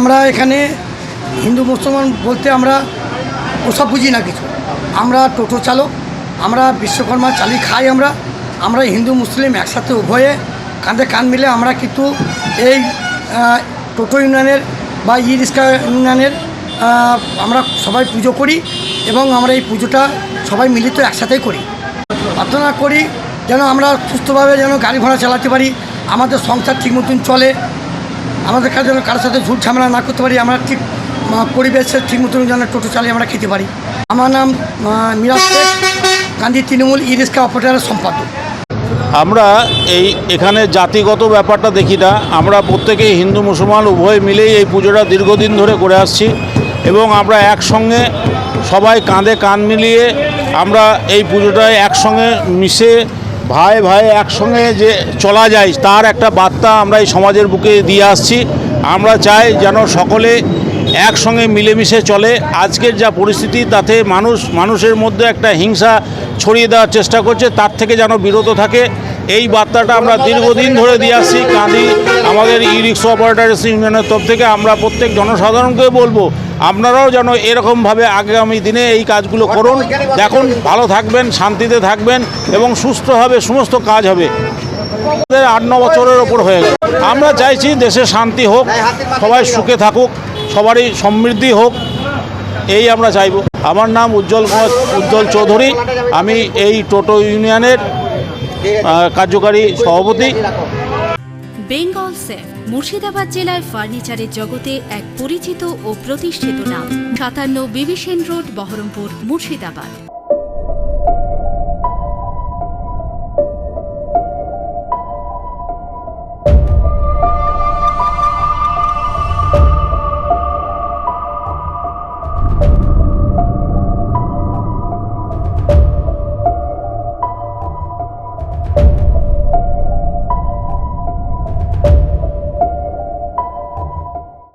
আমরা এখানে হিন্দু মুসলমান বলতে আমরা ওসব বুঝি না কিছু। আমরা টোটো চালক, আমরা বিশ্বকর্মা চালি খাই আমরা আমরা হিন্দু মুসলিম একসাথে উভয়ে কাঁধে কান মিলে আমরা কিন্তু এই টোটো ইউনিয়নের বা ই রিক্সা ইউনিয়নের আমরা সবাই পুজো করি এবং আমরা এই পুজোটা সবাই মিলিত একসাথেই করি। প্রার্থনা করি যেন আমরা সুস্থভাবে যেন গাড়ি ঘোড়া চালাতে পারি আমাদের সংসার ঠিক মতন চলে, আমাদের কাছে যেন কারোর সাথে ঝুট ঝামেলা না করতে পারি, আমরা ঠিক পরিবেশের ঠিক মতন যেন টোটো চালিয়ে আমরা খেতে পারি। আমার নাম মিরাজ শেখ, গান্ধী তৃণমূল ই রিক্সা অপারেটারের সম্পাদক। আমরা এই, এখানে জাতিগত ব্যাপারটা দেখি না, আমরা প্রত্যেকেই হিন্দু, মুসলমান, উভয় মিলেই এই পুজোটা দীর্ঘদিন ধরে করে আসছি এবং আমরা একসঙ্গে সবাই কাঁধে কান মিলিয়ে আমরা এই পুজোটায় একসঙ্গে মিশে ভাই ভাই, একসঙ্গে যে চলা যায়, তার একটা বার্তা আমরা এই সমাজের বুকে দিয়ে আসছি। আমরা চাই যেন সকলে একসঙ্গে মিলেমিশে চলে। আজকের যা পরিস্থিতি, তাতে মানুষ, মানুষের মধ্যে একটা হিংসা ছড়িয়ে দেওয়ার চেষ্টা করছে, তার থেকে যেন বিরত থাকে। এই বার্তাটা আমরা দীর্ঘদিন ধরে দিয়ে আসছি। কাঁদি আমাদের ই রিক্সা অপারেটার্স ইউনিয়নের তরফ থেকে আমরা প্রত্যেক জনসাধারণকে বলব, আপনারাও যেন এরকমভাবে আগামী দিনে এই কাজগুলো করুন। দেখুন, ভালো থাকবেন, শান্তিতে থাকবেন এবং সুস্থভাবে সমস্ত কাজ হবে। আট, ন বছরের ওপর হয়ে গেল। আমরা চাইছি দেশে শান্তি হোক, সবাই সুখে থাকুক। সবারই সমৃদ্ধি হোক, এই আমরা চাইব। আমার নাম উজ্জ্বল উজ্জ্বল চৌধুরী। আমি এই টোটো ইউনিয়নের কার্যকারী সভাপতি। বেঙ্গল সেফ, মুর্শিদাবাদ জেলায় ফার্নিচারের জগতে এক পরিচিত ও প্রতিষ্ঠিত নাম। সাতান্ন বিবিসেন রোড, বহরমপুর, মুর্শিদাবাদ।